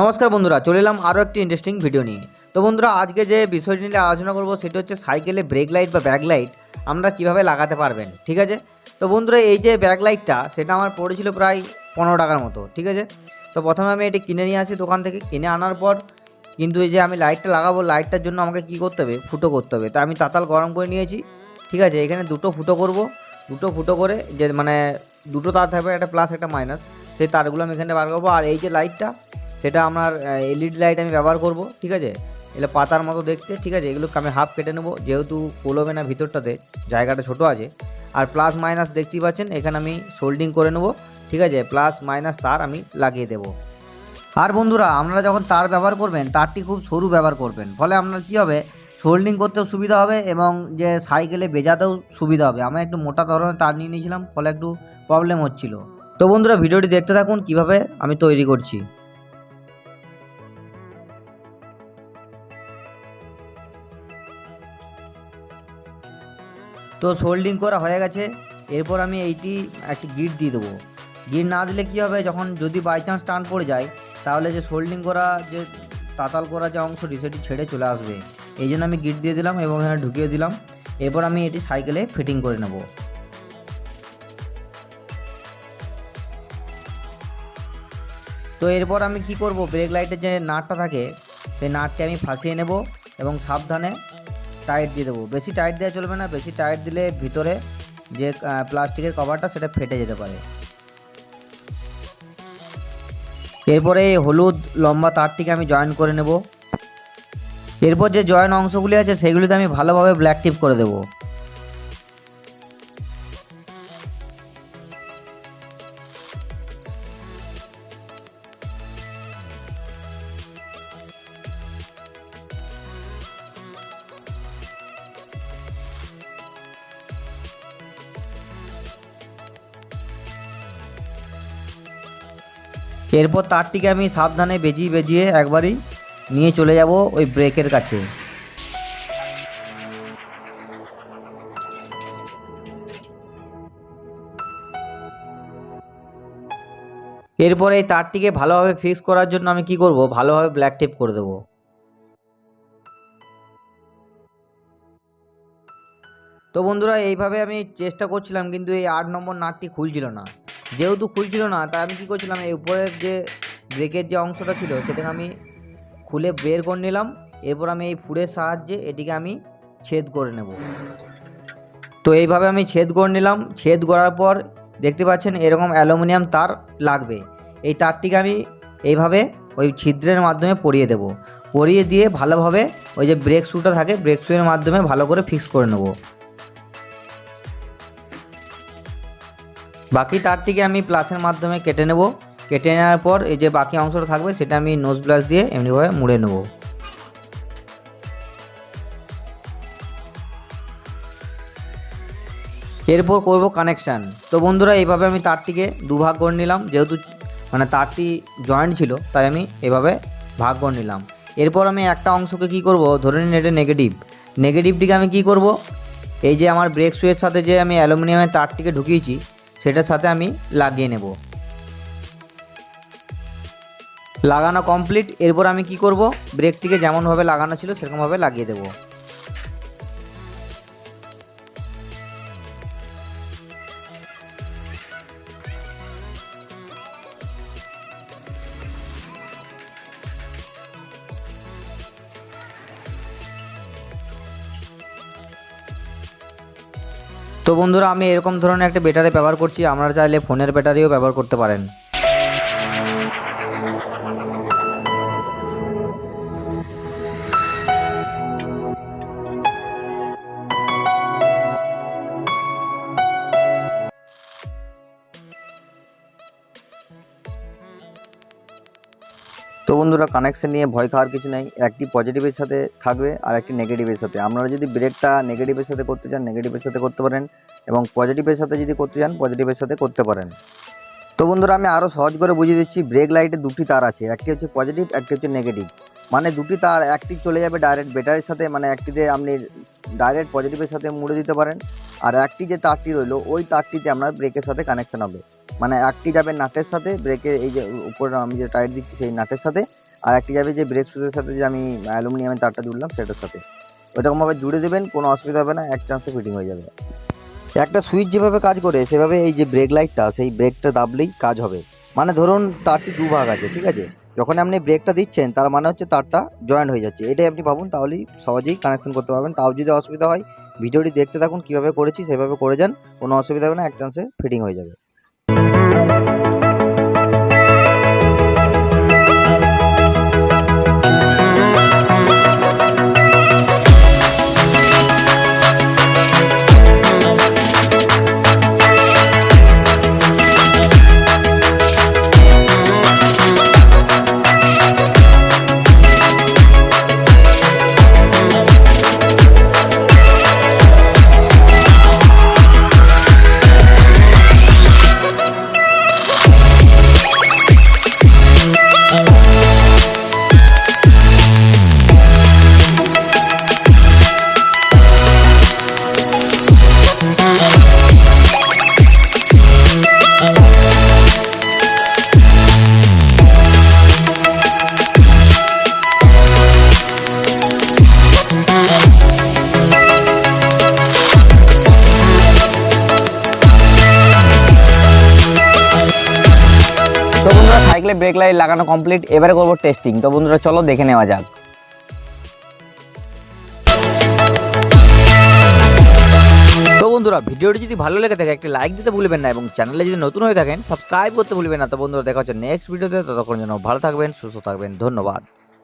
নমস্কার বন্ধুরা, চলে এলাম আরও একটি ইন্টারেস্টিং ভিডিও নিয়ে। তো বন্ধুরা, আজকে যে বিষয়টি নিয়ে আলোচনা করব সেটা হচ্ছে সাইকেলে ব্রেক লাইট বা ব্যাক লাইট আমরা কীভাবে লাগাতে পারবেন, ঠিক আছে? তো বন্ধুরা, এই যে ব্যাক লাইটটা সেটা আমার পড়েছিল প্রায় পনেরো টাকার মতো, ঠিক আছে? তো প্রথমে আমি এটি কিনে নিয়ে আসি দোকান থেকে। কিনে আনার পর কিন্তু এই যে আমি লাইটটা লাগাবো লাইটটার জন্য আমাকে কি করতে হবে? ফুটো করতে হবে। তো আমি তাতাল গরম করে নিয়েছি, ঠিক আছে? এখানে দুটো ফুটো করব। দুটো ফুটো করে যে মানে দুটো তার থাকবে, একটা প্লাস একটা মাইনাস সেই তারগুলো আমি এখানে বার করব। আর এই যে লাইটটা সেটা আমার এলইডি লাইট আমি ব্যবহার করব, ঠিক আছে? এগুলো পাতার মতো দেখতে, ঠিক আছে? এগুলোকে আমি হাফ কেটে নেব, যেহেতু কোলবে না ভিতরটাতে, জায়গাটা ছোট আছে। আর প্লাস মাইনাস দেখতেই পাচ্ছেন, এখানে আমি সোল্ডিং করে নেব, ঠিক আছে? প্লাস মাইনাস তার আমি লাগিয়ে দেবো। আর বন্ধুরা, আপনারা যখন তার ব্যবহার করবেন, তারটি খুব সরু ব্যবহার করবেন। ফলে আপনার কী হবে? সোল্ডিং করতেও সুবিধা হবে এবং যে সাইকেলে বেজাতেও সুবিধা হবে। আমি একটু মোটা ধরনের তার নিয়ে নিয়েছিলাম, ফলে একটু প্রবলেম হচ্ছিল। তো বন্ধুরা, ভিডিওটি দেখতে থাকুন, কীভাবে আমি তৈরি করছি। তো সোল্ডিং করা হয়ে গেছে। এরপর আমি এইটি একটি গিট দিয়ে দেবো। গিট না দিলে কী হবে? যখন যদি বাই চান্স টান পড়ে যায়, তাহলে যে সোল্ডিং করা, যে তাতাল করা যে অংশটি, সেটি ছেড়ে চলে আসবে। এই জন্য আমি গিট দিয়ে দিলাম এবং এখানে ঢুকিয়ে দিলাম। এরপর আমি এটি সাইকেলে ফিটিং করে নেব। তো এরপর আমি কি করব? ব্রেক লাইটের যে নাটটা থাকে, সেই নাটটি আমি ফাঁসিয়ে নেব এবং সাবধানে টাইট দিয়ে দেবো। বেশি টাইট দেওয়া চলবে না, বেশি টাইট দিলে ভিতরে যে প্লাস্টিকের কভারটা সেটা ফেটে যেতে পারে। এরপরে এই হলুদ লম্বা তারটিকে আমি জয়েন করে নেব। এরপর যে জয়েন অংশগুলি আছে, সেগুলিতে আমি ভালোভাবে ব্ল্যাক টিপ করে দেবো। এরপর তারটিকে আমি সাবধানে বেজিয়ে বেজিয়ে একবারই নিয়ে চলে যাব ওই ব্রেকের কাছে। এরপর এই তারটিকে ভালোভাবে ফিক্স করার জন্য আমি কি করব? ভালোভাবে ব্ল্যাক টেপ করে দেবো। তো বন্ধুরা, এইভাবে আমি চেষ্টা করছিলাম, কিন্তু এই আট নম্বর নাটটি খুলছিল না। যেহেতু খুলছিল না তাই আমি কী করছিলাম, এই উপরের যে ব্রেকের যে অংশটা ছিল, সেটাকে আমি খুলে বের করে নিলাম। এরপর আমি এই ফুড়ের সাহায্যে এটিকে আমি ছেদ করে নেব। তো এইভাবে আমি ছেদ করে নিলাম। ছেদ করার পর দেখতে পাচ্ছেন এরকম অ্যালুমিনিয়াম তার লাগবে। এই তারটিকে আমি এইভাবে ওই ছিদ্রের মাধ্যমে পরিয়ে দেব। পরিয়ে দিয়ে ভালোভাবে ওই যে ব্রেক শুটা থাকে, ব্রেক শুয়ের মাধ্যমে ভালো করে ফিক্স করে নেব। বাকি তারটিকে আমি প্লাসের মাধ্যমে কেটে নেব। কেটে নেওয়ার পর এই যে বাকি অংশটা থাকবে, সেটা আমি নোজ ব্লাস দিয়ে এমনিভাবে মুড়ে নেব। এরপর করব কানেকশান তো বন্ধুরা, এইভাবে আমি তারটিকে দুভাগ করে নিলাম। যেহেতু মানে তারটি জয়েন্ট ছিল, তাই আমি এভাবে ভাগ করে নিলাম। এরপর আমি একটা অংশকে কি করব? ধরে নিন এটা নেগেটিভ নেগেটিভটিকে আমি কি করব? এই যে আমার ব্রেক সুয়ের সাথে যে আমি অ্যালুমিনিয়ামের তারটিকে ঢুকিয়েছি সেটার সাথে আমি লাগিয়ে নেব। লাগানো কমপ্লিট এরপর আমি কি করব? ব্রেকটিকে যেমনভাবে লাগানো ছিল, সেরকমভাবে লাগিয়ে দেব। তো বন্ধুরা, আমি এরকম ধরনের একটা ব্যাটারি ব্যবহার করছি। আপনারা চাইলে ফোনের ব্যাটারিও ব্যবহার করতে পারেন। তো বন্ধুরা কানেকশন নিয়ে ভয় খাওয়ার কিছু নেই। একটি পজিটিভের সাথে থাকবে আর একটি নেগেটিভের সাথে। আপনারা যদি ব্রেকটা নেগেটিভের সাথে করতে চান নেগেটিভের সাথে করতে পারেন এবং পজিটিভের সাথে যদি করতে চান পজিটিভের সাথে করতে পারেন। তো বন্ধুরা, আমি আরও সহজ করে বুঝিয়ে দিচ্ছি ব্রেক লাইটে দুটি তার আছে। একটি হচ্ছে পজিটিভ একটি হচ্ছে নেগেটিভ মানে দুটি তার একটি চলে যাবে ডাইরেক্ট ব্যাটারির সাথে মানে একটিতে আপনি ডাইরেক্ট পজিটিভের সাথে মুড়ে দিতে পারেন। আর একটি যে তারটি রইল, ওই তারটিতে আপনার ব্রেকের সাথে কানেকশন হবে। মানে একটি যাবে নাটের সাথে ব্রেকের এই যে উপরে আমি যে টায়ার দিচ্ছি সেই নাটের সাথে, আর একটি যাবে যে ব্রেক সুজের সাথে যে আমি অ্যালুমিনিয়ামের তারটা জুড়লাম সেটার সাথে। ওইরকমভাবে জুড়ে দেবেন, কোনো অসুবিধা হবে না, এক চান্সে ফিটিং হয়ে যাবে। একটা সুইচ যেভাবে কাজ করে, সেভাবে এই যে ব্রেক লাইটটা সেই ব্রেকটা দাবলেই কাজ হবে। মানে ধরুন তারটি দু ভাগ আছে, ঠিক আছে? যখন আপনি ব্রেকটা দিচ্ছেন, তার মানে হচ্ছে তারটা জয়েন্ট হয়ে যাচ্ছে। এটাই আপনি ভাবুন, তাহলেই সহজেই কানেকশন করতে পারবেন। তাও যদি অসুবিধা হয়, ভিডিওটি দেখতে থাকুন, কীভাবে করেছি, সেভাবে করে যান, কোনো অসুবিধা হবে না, এক চান্সে ফিটিং হয়ে যাবে। সাইকেলে ব্রেক লাইট লাগানো কমপ্লিট এবারে করব টেস্টিং তো বন্ধুরা, চলো দেখে নেওয়া যাক। বন্ধুরা, ভিডিওটি যদি ভালো লেগে থাকে, একটি লাইক দিতে ভুলবেন না এবং চ্যানেলে যদি নতুন হয়ে থাকেন সাবস্ক্রাইব করতে ভুলবেন না। তো বন্ধুরা, দেখা হচ্ছে নেক্সট ভিডিওতে ততক্ষণ যেন ভালো থাকবেন, সুস্থ থাকবেন। ধন্যবাদ।